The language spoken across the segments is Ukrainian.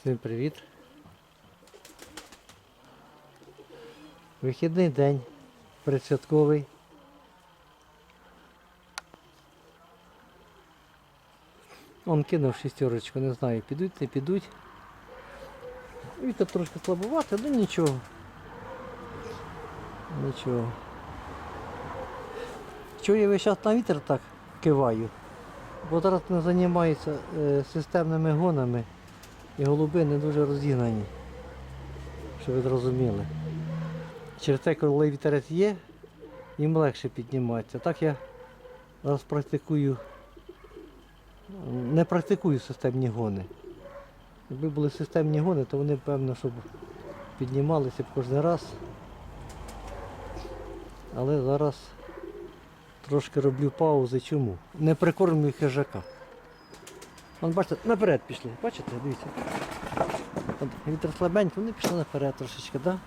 Всім привіт. Вихідний день, предсвятковий. Он кинув шістерочку, не знаю, підуть, не підуть. Вітер трошки слабувати, але нічого. Нічого. Чого я весь час на вітер так киваю? Бо зараз не займаюся е, системними гонами. І голуби не дуже розігнані, щоб ви зрозуміли. Через те, коли вітерець є, їм легше підніматися. Так я зараз практикую, не практикую системні гони. Якби були системні гони, то вони, певно, щоб піднімалися б кожен раз. Але зараз трошки роблю паузи. Чому? Не прикормлюю хижака. Вон, бачите, наперед пішли. Бачите, дивіться. От Вітер слабенький, вони пішли наперед трошечки, так? Да?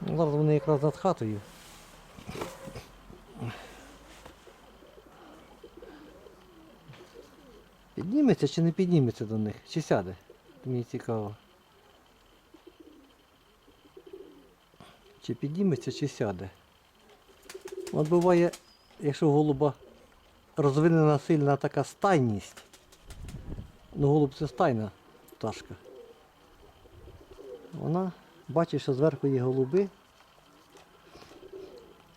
Ну, Зараз вони якраз над хатою. Підніметься чи не підніметься до них? Чи сяде? Мені цікаво. Чи підніметься, чи сяде. От буває, якщо голуба розвинена сильна така стайність, ну голуб це стайна пташка. Вона бачить, що зверху є голуби.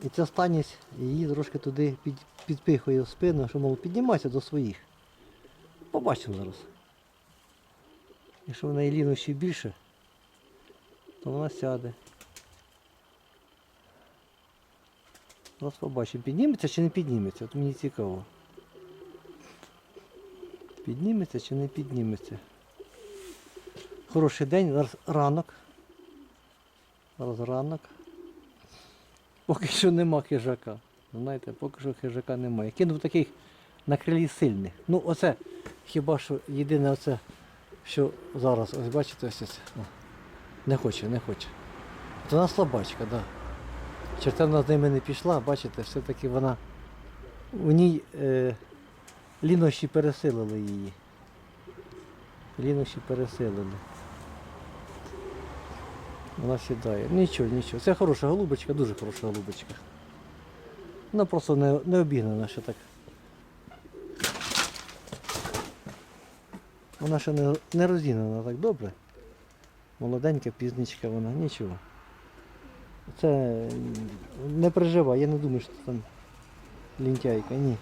І ця стайність її трошки туди під, підпихує в спину, що мов піднімайся до своїх. Побачимо зараз. Якщо в неї лінощі більше, то вона сяде. Зараз побачимо, підніметься чи не підніметься. От мені цікаво. Підніметься чи не підніметься. Хороший день, зараз ранок. Зараз ранок. Поки що нема хижака. Знаєте, поки що хижака немає. Кинув таких на крилі сильних. Ну оце хіба що єдине оце, що зараз, ось бачите, ось. О, Не хоче, не хоче. От Вона слабачка, так. Да. Чертовна з ними не пішла, бачите, все-таки вона у ній е, лінощі пересилили її. Лінощі пересилили. Вона сідає. Нічого, нічого. Це хороша голубочка, дуже хороша голубочка. Вона просто не, не обігнана ще так. Вона ще не, не розігнана так добре. Молоденька, пізничка вона, нічого. Це не переживай, я не думаю, що там лінтяйка, ні.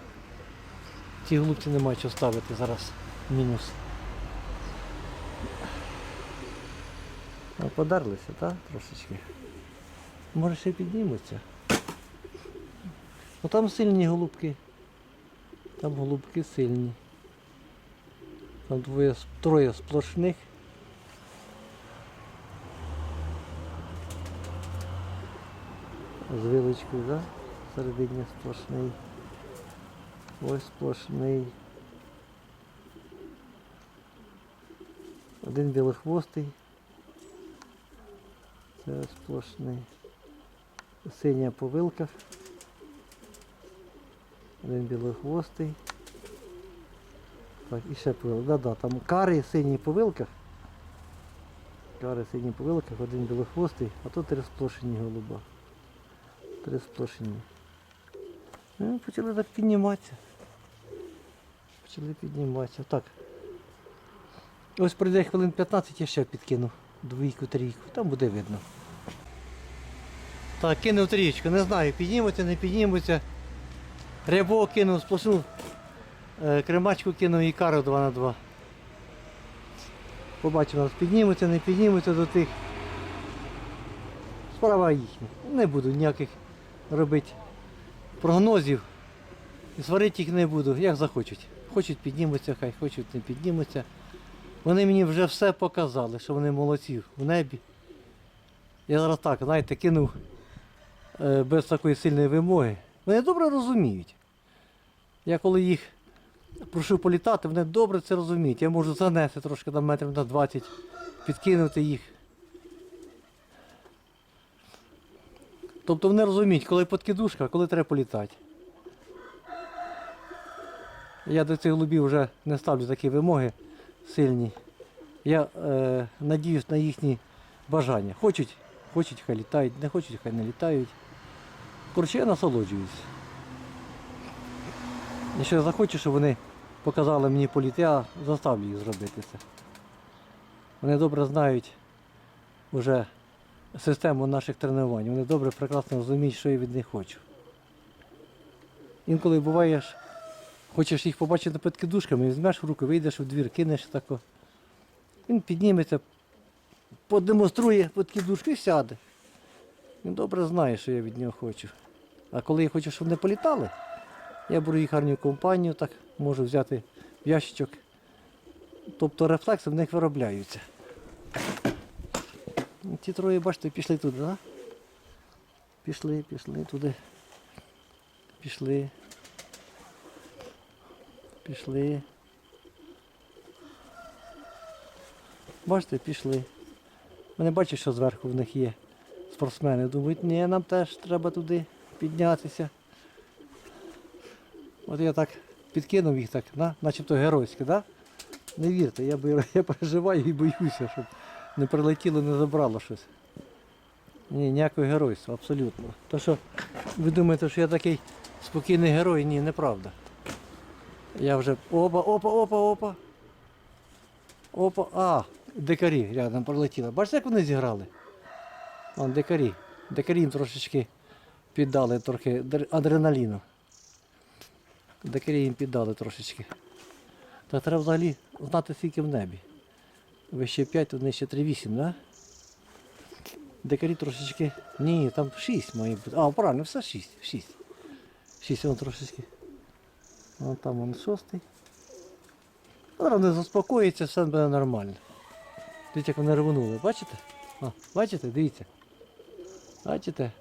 Ті голубці немає що ставити зараз. Мінус. А подарлися, так? Трошечки. Може ще піднімуться. Ну там сильні голубки. Там голубки сильні. Там двоє, троє сплошних. З вилочкою, да? Середині сплошний. Ось сплошний. Один білохвостий. Це сплошний. Синя по вилках. Один білохвостий. Так, і ще по вилках. Да-да, там кари сині по вилках. Кари сині по вилках, один білохвостий, а тут три сплошені голуба. Три сплошні. Ну, почали так підніматися. Почали підніматися. Так. Ось пройде хвилин 15 я ще підкину. Двійку, трійку. Там буде видно. Так, кинув трієчку. Не знаю, підніметься, не підніметься. Рябо кинув, сплошну. Е, кремачку кинув і кару 2 на 2 Побачимо, нас підніметься, не підніметься до тих. Справа їхня. Не буду ніяких робити прогнозів. І сварити їх не буду, як захочуть. Хочуть піднімуться, хай хочуть не піднімуться. Вони мені вже все показали, що вони молодці в небі. Я зараз так, знаєте, кинув е, без такої сильної вимоги. Вони добре розуміють. Я коли їх прошу політати, вони добре це розуміють. Я можу занести трошки там метрів на 20, підкинути їх. Тобто вони розуміють, коли подкидушка, коли треба політати. Я до цих голубів вже не ставлю такі вимоги сильні. Я е, надіюсь на їхні бажання. Хочуть, хочуть, хай літають, не хочуть, хай не літають. Коротше, я насолоджуюсь. Якщо я захочу, щоб вони показали мені політ, я заставлю їх зробити це. Вони добре знають вже систему наших тренувань. Вони добре, прекрасно розуміють, що я від них хочу. Інколи буваєш, хочеш їх побачити під кидушками, візьмеш в руку, вийдеш у двір, кинеш тако. Він підніметься, подемонструє під кидушку і сяде. Він добре знає, що я від нього хочу. А коли я хочу, щоб вони політали, я беру їх гарну компанію, так можу взяти в ящичок. Тобто рефлекси в них виробляються. Ті троє, бачите, пішли туди, так? Пішли, пішли туди. Пішли. Пішли. Бачите, пішли. Вони бачать, що зверху в них є спортсмени. Думають, ні, нам теж треба туди піднятися. От я так підкинув їх так, на, начебто геройське, да? Не вірте, я, я переживаю і боюся, щоб не прилетіло, не забрало щось. Ні, ніякого геройства, абсолютно. То що ви думаєте, що я такий спокійний герой? Ні, неправда. Я вже. Опа, опа, опа, опа. Опа. А, дикарі рядом пролетіли. Бачите, як вони зіграли? Вон дикарі. Дикарі їм трошечки піддали трохи адреналіну. Дикарі їм піддали трошечки. Та треба взагалі знати, скільки в небі. Вище 5, то нижче 3,8, да? Дикарі трошечки. Ні, там 6 має бути. А, правильно, все 6. 6. 6 воно трошечки. Вон там вон шостий. Зараз не заспокоїться, все буде нормально. Дивіться, як вони рвонули, бачите? А, бачите, дивіться. Бачите?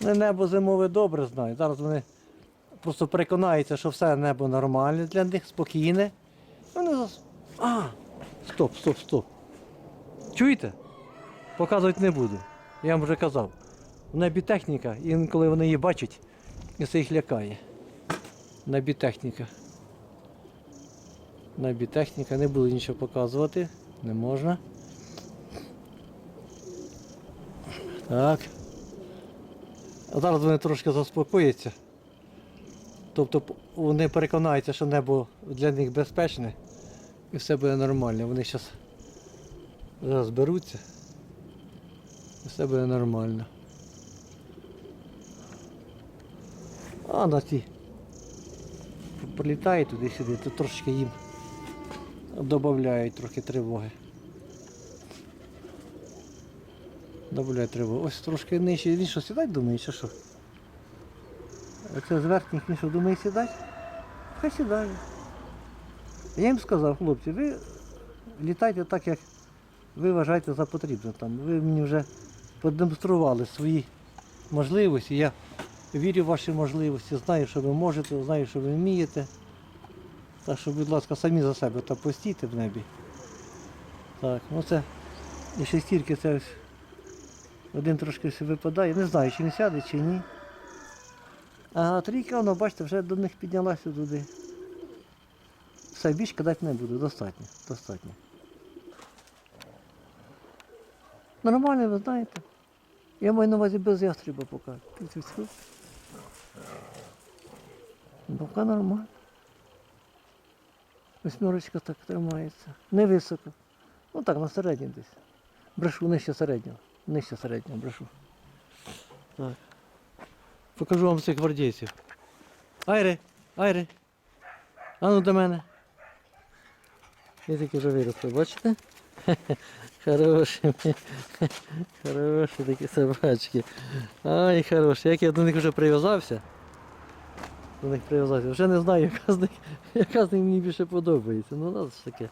Вони небо зимове добре знають. Зараз вони просто переконаються, що все небо нормальне для них, спокійне. Вони зас... А! Стоп, стоп, стоп. Чуєте? Показувати не буду. Я вам вже казав. В небі техніка, інколи вони її бачать, і це їх лякає. Небі техніка. В небі техніка, не буду нічого показувати, не можна. Так. А зараз вони трошки заспокояться. Тобто вони переконаються, що небо для них безпечне і все буде нормально. Вони зараз зараз зберуться. І все буде нормально. А на ті прилітають туди-сюди, то трошки їм додають трохи тривоги. Добавляють тривоги. Ось трошки нижче. Він що сідать думає, чи що? Оце з верхніх він що думає сідати? Хай сідає. Я їм сказав, хлопці, ви літайте так, як ви вважаєте за потрібне. Там. Ви мені вже продемонстрували свої можливості. Я вірю в ваші можливості, знаю, що ви можете, знаю, що ви вмієте. Так що, будь ласка, самі за себе та постійте в небі. Так, ну це і шестірки це один трошки випадає. Не знаю, чи не сяде, чи ні. А трійка, воно, бачите, вже до них піднялася туди. Все, більш кидати не буду, достатньо. достатньо. Нормально, ви знаєте. Я маю на увазі без ястреба поки. Тьфу-тьфу. Поки нормально. Восьмерочка так тримається. Не високо. Ну так, на середній десь. Брешу нижче середнього. Нижче середнього брешу. Так. Покажу вам цих гвардійців. Айри, айри. А ну до мене. Такі вже виросли, бачите? Хороші. Хороші такі собачки. Ай, хороші. Як я до них вже прив'язався. До них прив'язався. Вже не знаю, яка з них, яка з них мені більше подобається. Ну, нас таке.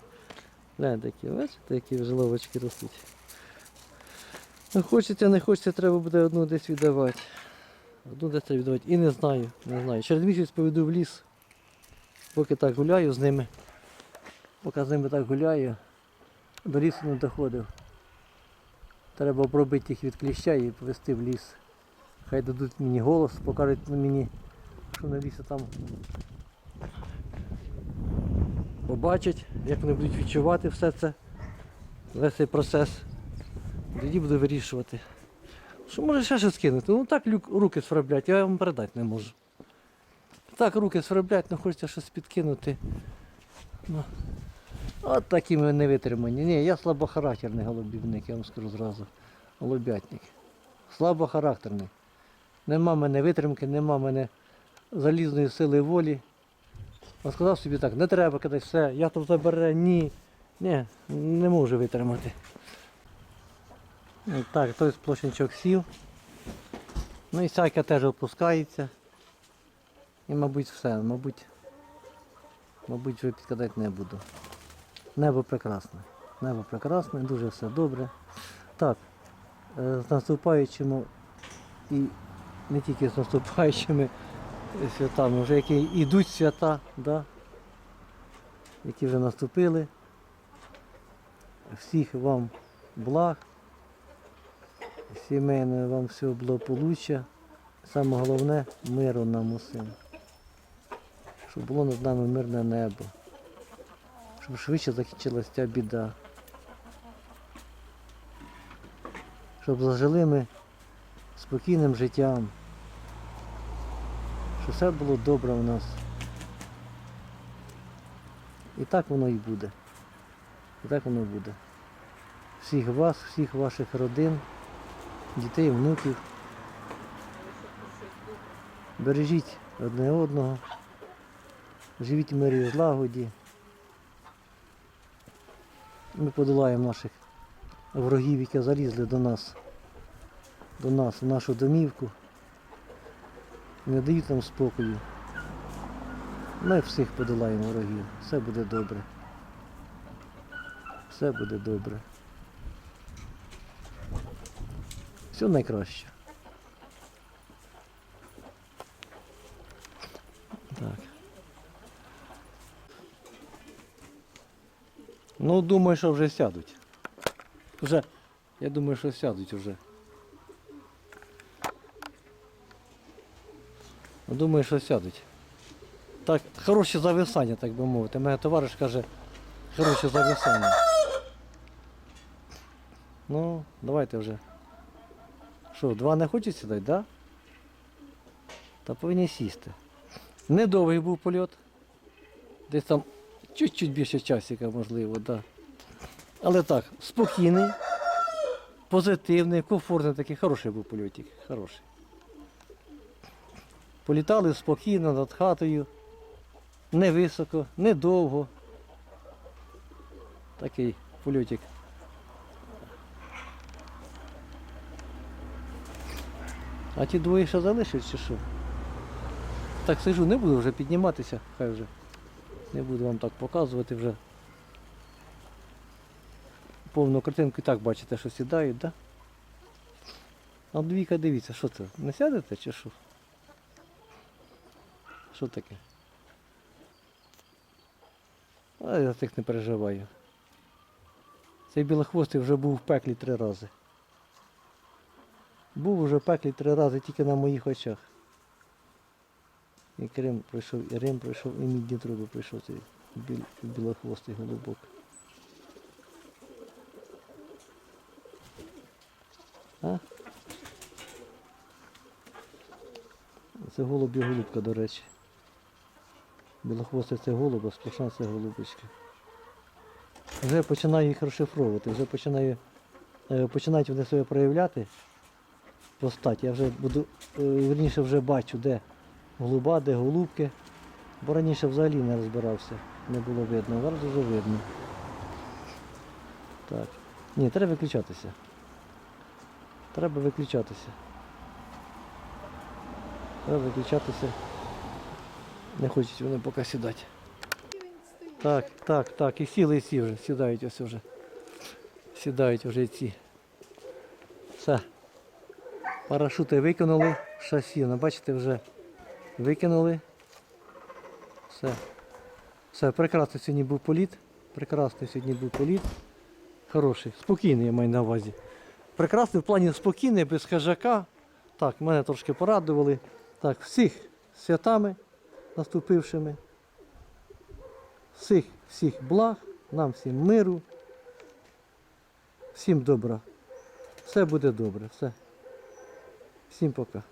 Глянь такі, бачите, які вже ловочки ростуть. Ну, хочеться, не хочеться, треба буде одну десь віддавати. Одну десь треба віддавати. І не знаю, не знаю. Через місяць поведу в ліс. Поки так гуляю з ними. Поки з ними так гуляю, до лісу не доходив. Треба обробити їх від кліща і повезти в ліс. Хай дадуть мені голос, покажуть мені, що на лісі там побачать, як вони будуть відчувати все це, весь цей процес. Тоді буду вирішувати. Що може ще щось кинути? Ну так руки сверблять, я вам передати не можу. Так руки сверблять, ну хочеться щось підкинути. Ну. От такі ми не витримані. Ні, я слабохарактерний голубівник, я вам скажу зразу. Голубятник. Слабохарактерний. Нема мене витримки, нема мене залізної сили волі. А сказав собі так, не треба кидати все, я тут забере, ні. Ні, не можу витримати. Ну, Так, той сплошнячок сів. Ну і сяйка теж опускається. І мабуть все, мабуть, мабуть вже підкидати не буду. Небо прекрасне. Небо прекрасне, дуже все добре. Так, е, з наступаючими і не тільки з наступаючими святами, вже які йдуть свята, да? які вже наступили. Всіх вам благ, сімейного вам всього благополуччя. Саме головне миру нам усім. Щоб було над нами мирне небо. Щоб швидше закінчилася ця біда. Щоб зажили ми спокійним життям. Щоб все було добре у нас. І так воно і буде. І так воно буде. Всіх вас, всіх ваших родин, дітей, внуків. Бережіть одне одного. Живіть в мирі і злагоді. Ми подолаємо наших ворогів, які залізли до нас, до нас, в нашу домівку. Не дають нам спокою. Ми всіх подолаємо ворогів. Все буде добре. Все буде добре. Все найкраще. Так. Ну, думаю, що вже сядуть. Вже, я думаю, що сядуть вже. Думаю, що сядуть. Так, хороше зависання, так би мовити. Мене товариш каже, хороше зависання. Ну, давайте вже. Що, два не хочуть сідати, так? Да? Та повинні сісти. Недовгий був польот. Десь там чуть-чуть більше часика, можливо, да. Але так, спокійний, позитивний, комфортний такий, хороший був польотик. Хороший. Політали спокійно над хатою, не високо, не довго. Такий польотик. А ті двоє ще залишать чи що? Так сижу, не буду вже підніматися, хай вже. Не буду вам так показувати вже. Повну картинку і так бачите, що сідають? Да? А двійка дивіться, що це? Не сядете чи що? Що таке? А я тих не переживаю. Цей білохвостий вже був в пеклі три рази. Був уже в пеклі три рази тільки на моїх очах. І Крим пройшов, і Рим пройшов, і мідні труби пройшов цей біл, білохвостий голубок. А? Це голуб і голубка, до речі. Білохвостий це голуб, а сплошна це голубочка. Вже починаю їх розшифровувати, вже починаю, е, починають вони себе проявляти по статі. Я вже буду, е, верніше вже бачу, де голуба, де голубки. Бо раніше взагалі не розбирався, не було видно, зараз вже видно. Так. Ні, треба виключатися. Треба виключатися. Треба виключатися. Не хочуть вони поки сідати. Так, так, так, і сіли, і сі вже, сідають ось вже. Сідають вже ці. Все. Парашути викинули, шасі, ну бачите, вже викинули. Все. Все, прекрасний сьогодні був політ. Прекрасний сьогодні був політ. Хороший, спокійний я маю на увазі. Прекрасний в плані спокійний, без хижака. Так, мене трошки порадували. Так, всіх святами наступившими. Всіх, всіх благ, нам всім миру, всім добра. Все буде добре. Все. Всім пока.